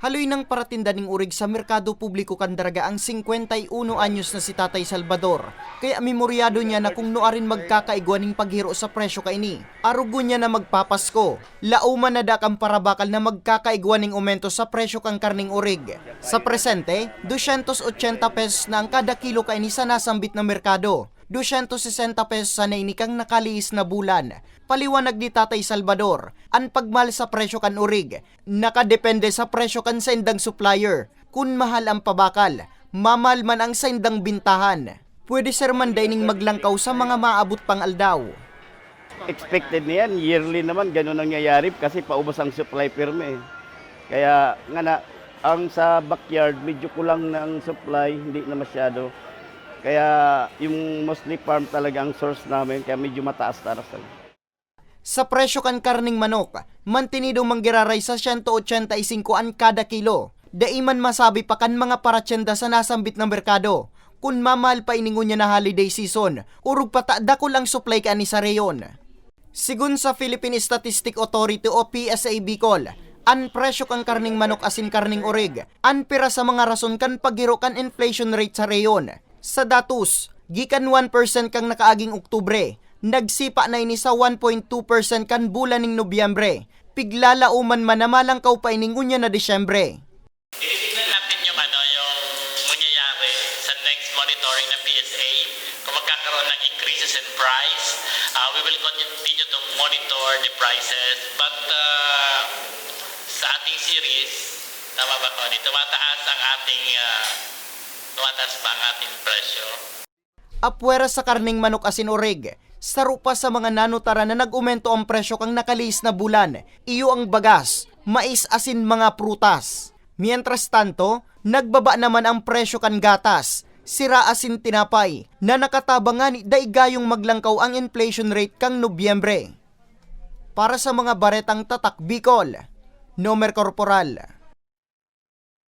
Haloy ng paratinda ning urig sa merkado publiko kandaraga ang 51 anyos na si Tatay Salvador. Kaya memoryado niya na kung noarin magkakaigwa ning paghiro sa presyo kaini. Arugo niya na magpapasko. Lauman na dakang parabakal na magkakaigwa ning aumento sa presyo kang karning urig. Sa presente, 280 pesos na ang kada kilo kaini sa nasambit na merkado. 260 pesos sa nainikang nakaliis na bulan. Paliwanag ni Tatay Salvador, ang pagmal sa presyo kan urig, nakadepende sa presyo kan sa supplier. Kung mahal ang pabakal, mamal man ang sa bintahan. Pwede sir man dining maglangkaw sa mga maabot pang aldaw. expected niyan, yearly naman ganun ang nangyayari kasi paubos ang supply firme. eh. Kaya nga na, ang sa backyard medyo kulang ng supply, hindi na masyado. Kaya yung mostly farm talaga ang source namin, kaya medyo mataas-taas talaga. Sa presyo kan karning manok, mantinido manggiraray sa 185 an kada kilo. Daiman masabi pa kan mga paratsenda sa nasambit na merkado. Kung mamahal pa iningon niya na holiday season, urug patada ko lang supply ka ni sa reyon. Sigun sa Philippine Statistic Authority o PSA Bicol, ang presyo kang karning manok asin karning orig, ang pira sa mga rason kan paghiro kan inflation rate sa reyon. Sa datos, gikan 1% kang nakaaging Oktubre, nagsipa na ini sa 1.2% kan bulan ning Nobyembre. Piglalauman man namalang kaw pa iningunya na Disyembre. Tinitingnan natin yung ano, yung sa next monitoring ng PSA kung magkakaroon ng increases in price. Uh, we will continue to monitor the prices. But uh, sa ating series, tama ba ko? Tumataas ang ating uh, tumataas ba ang ating presyo? Apwera sa karning manok asin orig, saro pa sa mga nanutara na nag-umento ang presyo kang nakaliis na bulan, iyo ang bagas, mais asin mga prutas. Mientras tanto, nagbaba naman ang presyo kan gatas, sira asin tinapay, na nakatabangan daigayong maglangkaw ang inflation rate kang Nobyembre. Para sa mga baretang tatak Bicol, Nomer Corporal.